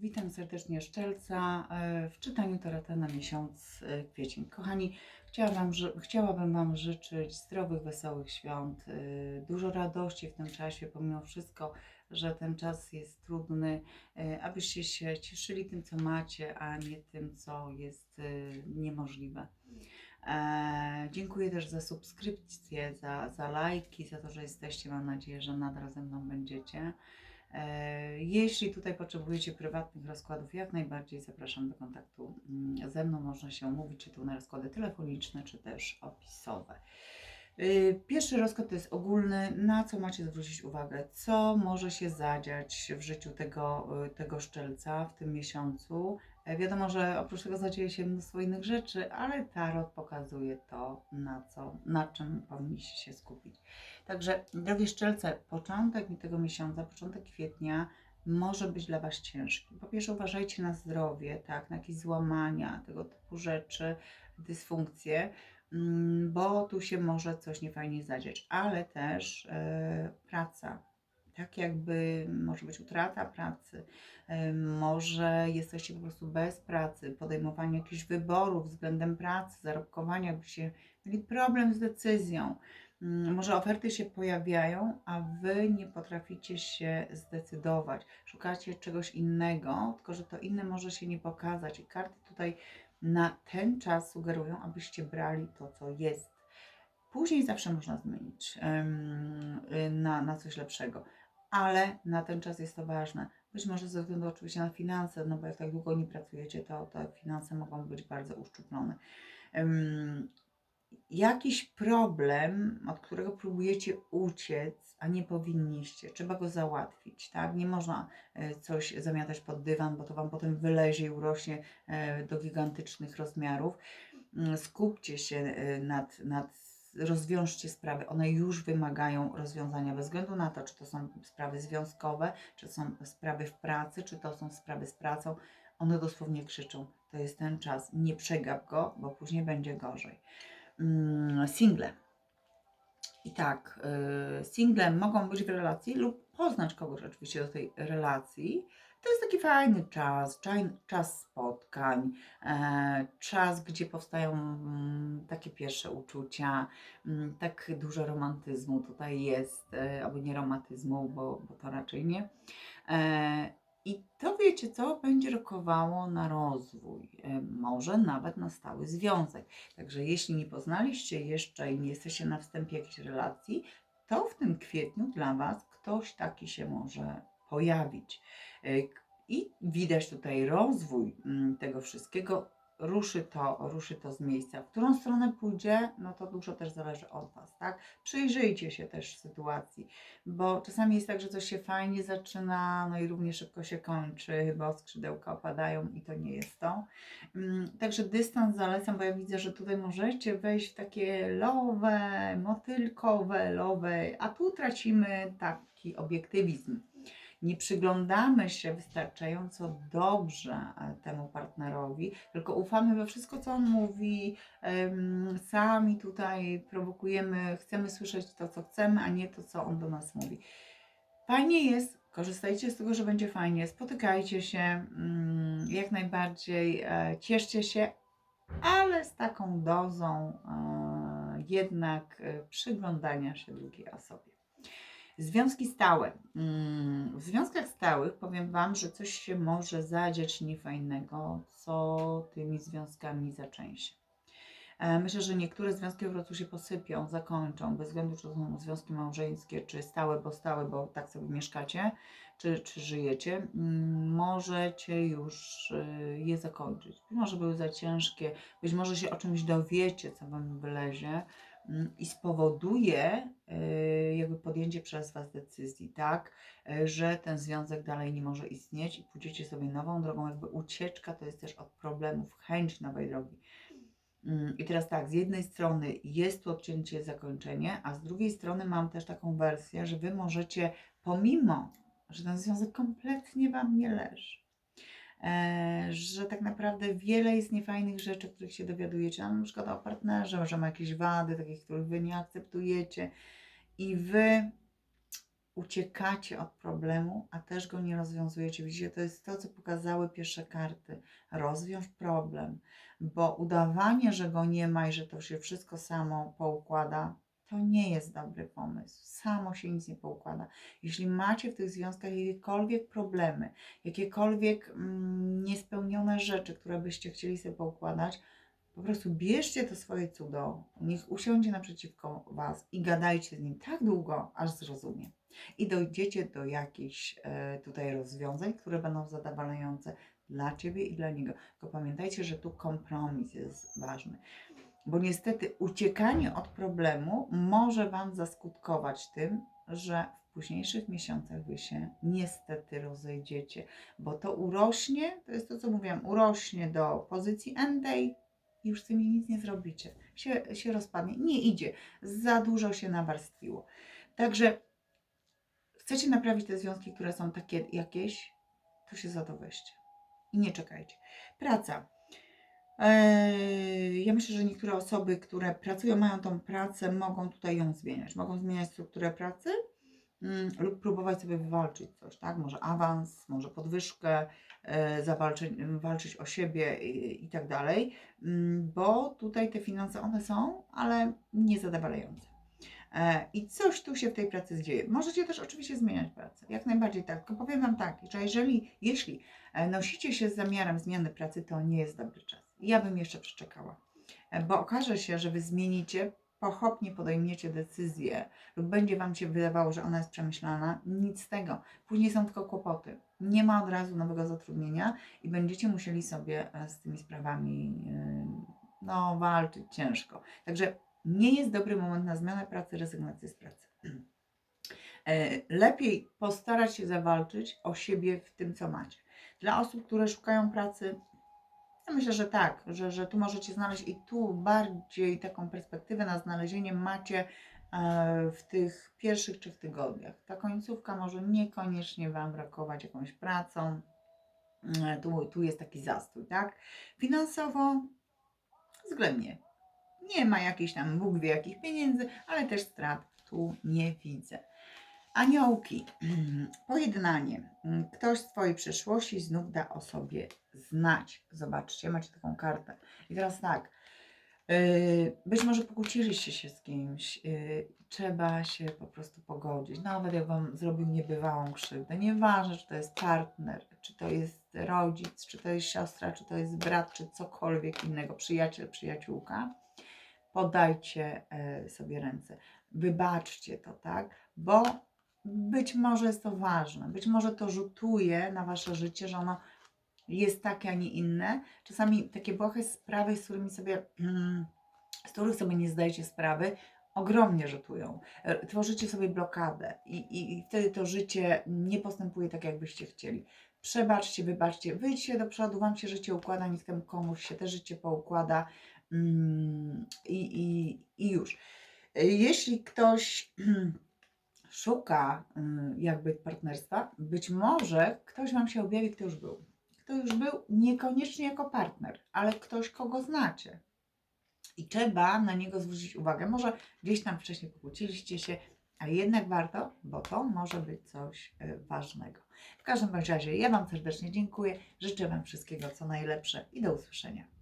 Witam serdecznie Szczelca e, w czytaniu Tarota na miesiąc e, kwiecień. Kochani, chciałabym, chciałabym Wam życzyć zdrowych, wesołych świąt, e, dużo radości w tym czasie, pomimo wszystko, że ten czas jest trudny, abyście się cieszyli tym, co macie, a nie tym, co jest niemożliwe. Dziękuję też za subskrypcje, za, za lajki, za to, że jesteście. Mam nadzieję, że nadal ze mną będziecie. E, Jeśli tutaj potrzebujecie prywatnych rozkładów, jak najbardziej zapraszam do kontaktu mm, ze mną. Można się umówić, czy to na rozkłady telefoniczne, czy też opisowe. Y, Pierwszy rozkład to jest ogólny, na co macie zwrócić uwagę, co może się zadziać w życiu tego, y, tego szczelca w tym miesiącu. E, Wiadomo, że oprócz tego zadzieje się mnóstwo innych rzeczy, ale tarot pokazuje to, na, co, na czym powinniście się skupić. Także, drogie szczelce, początek tego miesiąca, początek kwietnia może być dla Was ciężki. Po pierwsze, uważajcie na zdrowie, tak, na jakieś złamania, tego typu rzeczy, dysfunkcje, mm, bo tu się może coś niefajnie zadziać, ale też e, praca. Tak jakby może być utrata pracy, e, może jesteście po prostu bez pracy, podejmowanie jakichś wyborów względem pracy, zarobkowania, jakbyście mieli problem z decyzją. Mm, Może oferty się pojawiają, a wy nie potraficie się zdecydować. Szukacie czegoś innego, tylko że to inne może się nie pokazać. I karty tutaj na ten czas sugerują, abyście brali to, co jest. Później zawsze można zmienić y, na, na coś lepszego, ale na ten czas jest to ważne. Być może ze względu oczywiście na finanse, no bo jak tak długo nie pracujecie, to te finanse mogą być bardzo uszczuplone. Em, jakiś problem, od którego próbujecie uciec, a nie powinniście, trzeba go załatwić, tak? Nie można e, coś zamiatać pod dywan, bo to Wam potem wylezie i urośnie e, do gigantycznych rozmiarów. Mm, Skupcie się e, nad, nad rozwiążcie sprawy. One już wymagają rozwiązania bez względu na to, czy to są sprawy związkowe, czy są sprawy w pracy, czy to są sprawy z pracą. One dosłownie krzyczą. To jest ten czas. Nie przegap go, bo później będzie gorzej mm, single. I tak, y, single mogą być w relacji lub poznać kogoś oczywiście do tej relacji. To jest taki fajny czas, czas spotkań, e, czas, gdzie powstają mm, takie pierwsze uczucia, mm, tak dużo romantyzmu tutaj jest, e, albo nie romantyzmu, bo, bo to raczej nie. E, I to wiecie co, będzie rokowało na rozwój, może nawet na stały związek. Także jeśli nie poznaliście jeszcze i nie jesteście na wstępie jakiejś relacji, to w tym kwietniu dla Was ktoś taki się może pojawić. Y, I widać tutaj rozwój mm, tego wszystkiego. Ruszy to, ruszy to z miejsca. W którą stronę pójdzie, no to dużo też zależy od Was, tak? Przyjrzyjcie się też sytuacji, bo czasami jest tak, że coś się fajnie zaczyna, no i równie szybko się kończy, bo skrzydełka opadają i to nie jest to. Mm, Także dystans zalecam, bo ja widzę, że tutaj możecie wejść w takie lowe, motylkowe, lowe, a tu tracimy taki obiektywizm. Nie przyglądamy się wystarczająco dobrze e, temu partnerowi, tylko ufamy we wszystko, co on mówi. Sami tutaj prowokujemy, chcemy słyszeć to, co chcemy, a nie to, co on do nas mówi. Fajnie jest, korzystajcie z tego, że będzie fajnie, spotykajcie się mm, jak najbardziej, e, cieszcie się, ale z taką dozą e, jednak przyglądania się drugiej osobie. Związki stałe. Mm, W związkach stałych powiem Wam, że coś się może zadziać niefajnego, co tymi związkami zaczęsie. E, Myślę, że niektóre związki po prostu się posypią, zakończą, bez względu czy to są związki małżeńskie, czy stałe, bo stałe, bo tak sobie mieszkacie, czy, czy żyjecie, mm, możecie już y, je zakończyć. Być może były za ciężkie, być może się o czymś dowiecie, co Wam wylezie mm, i spowoduje y, jakby podjęcie przez Was decyzji, tak, y, że ten związek dalej nie może istnieć i pójdziecie sobie nową drogą, jakby ucieczka to jest też od problemów, chęć nowej drogi. Mm, I teraz tak, z jednej strony jest tu odcięcie, zakończenie, a z drugiej strony mam też taką wersję, że Wy możecie, pomimo, że ten związek kompletnie Wam nie leży, e, że tak naprawdę wiele jest niefajnych rzeczy, których się dowiadujecie, na przykład o partnerze, że ma jakieś wady, takich, których Wy nie akceptujecie i Wy uciekacie od problemu, a też go nie rozwiązujecie. Widzicie, to jest to, co pokazały pierwsze karty. Rozwiąż problem, bo udawanie, że go nie ma i że to się wszystko samo poukłada, to nie jest dobry pomysł. Samo się nic nie poukłada. Jeśli macie w tych związkach jakiekolwiek problemy, jakiekolwiek mm, niespełnione rzeczy, które byście chcieli sobie poukładać, po prostu bierzcie to swoje cudo, niech usiądzie naprzeciwko Was i gadajcie z nim tak długo, aż zrozumie. I dojdziecie do jakichś e, tutaj rozwiązań, które będą zadowalające dla Ciebie i dla niego. Tylko pamiętajcie, że tu kompromis jest ważny. Bo niestety uciekanie od problemu może Wam zaskutkować tym, że w późniejszych miesiącach Wy się niestety rozejdziecie, bo to urośnie, to jest to, co mówiłam, urośnie do pozycji endej i już z tym nic nie zrobicie. Się, się rozpadnie. Nie idzie. Za dużo się nawarstwiło. Także chcecie naprawić te związki, które są takie jakieś, to się za to weźcie. I nie czekajcie. Praca. Eee, Ja myślę, że niektóre osoby, które pracują, mają tą pracę, mogą tutaj ją zmieniać. Mogą zmieniać strukturę pracy lub próbować sobie wywalczyć coś, tak? Może awans, może podwyżkę, e, zawalczyć, walczyć o siebie i, tak dalej, Mm, bo tutaj te finanse one są, ale niezadowalające. E, I coś tu się w tej pracy dzieje. Możecie też oczywiście zmieniać pracę, jak najbardziej tak. Tylko powiem Wam tak, że jeżeli, jeśli e, nosicie się z zamiarem zmiany pracy, to nie jest dobry czas. Ja bym jeszcze przeczekała, bo okaże się, że Wy zmienicie, pochopnie podejmiecie decyzję lub będzie Wam się wydawało, że ona jest przemyślana. Nic z tego. Później są tylko kłopoty. Nie ma od razu nowego zatrudnienia i będziecie musieli sobie e, z tymi sprawami e, no, walczyć ciężko. Także nie jest dobry moment na zmianę pracy, rezygnację z pracy. E, Lepiej postarać się zawalczyć o siebie w tym, co macie. Dla osób, które szukają pracy, ja myślę, że tak, że, że tu możecie znaleźć i tu bardziej taką perspektywę na znalezienie macie e, w tych pierwszych trzech tygodniach. Ta końcówka może niekoniecznie Wam brakować jakąś pracą. E, Tu, tu jest taki zastój, tak? Finansowo względnie. Nie ma jakichś tam Bóg wie jakich pieniędzy, ale też strat tu nie widzę. Aniołki, pojednanie. Ktoś z Twojej przeszłości znów da o sobie znać. Zobaczcie, macie taką kartę. I teraz tak, yy, być może pokłóciliście się z kimś, yy, trzeba się po prostu pogodzić. Nawet jak Wam zrobił niebywałą krzywdę. Nieważne, czy to jest partner, czy to jest rodzic, czy to jest siostra, czy to jest brat, czy cokolwiek innego, przyjaciel, przyjaciółka. Podajcie e, sobie ręce. Wybaczcie to, tak? Bo być może jest to ważne, być może to rzutuje na wasze życie, że ono jest takie, a nie inne. Czasami takie błahe sprawy, z którymi sobie, mm, z których sobie nie zdajecie sprawy, ogromnie rzutują. E, Tworzycie sobie blokadę i, i, i wtedy to życie nie postępuje tak, jakbyście chcieli. Przebaczcie, wybaczcie, wyjdźcie do przodu, wam się życie układa, niech temu komuś się te życie poukłada mm, i, i, i już. E, Jeśli ktoś szuka mm, jakby partnerstwa, być może ktoś Wam się objawi, kto już był. Kto już był, niekoniecznie jako partner, ale ktoś, kogo znacie. I trzeba na niego zwrócić uwagę. Może gdzieś tam wcześniej pokłóciliście się, a jednak warto, bo to może być coś e, ważnego. W każdym razie ja Wam serdecznie dziękuję, życzę Wam wszystkiego co najlepsze i do usłyszenia.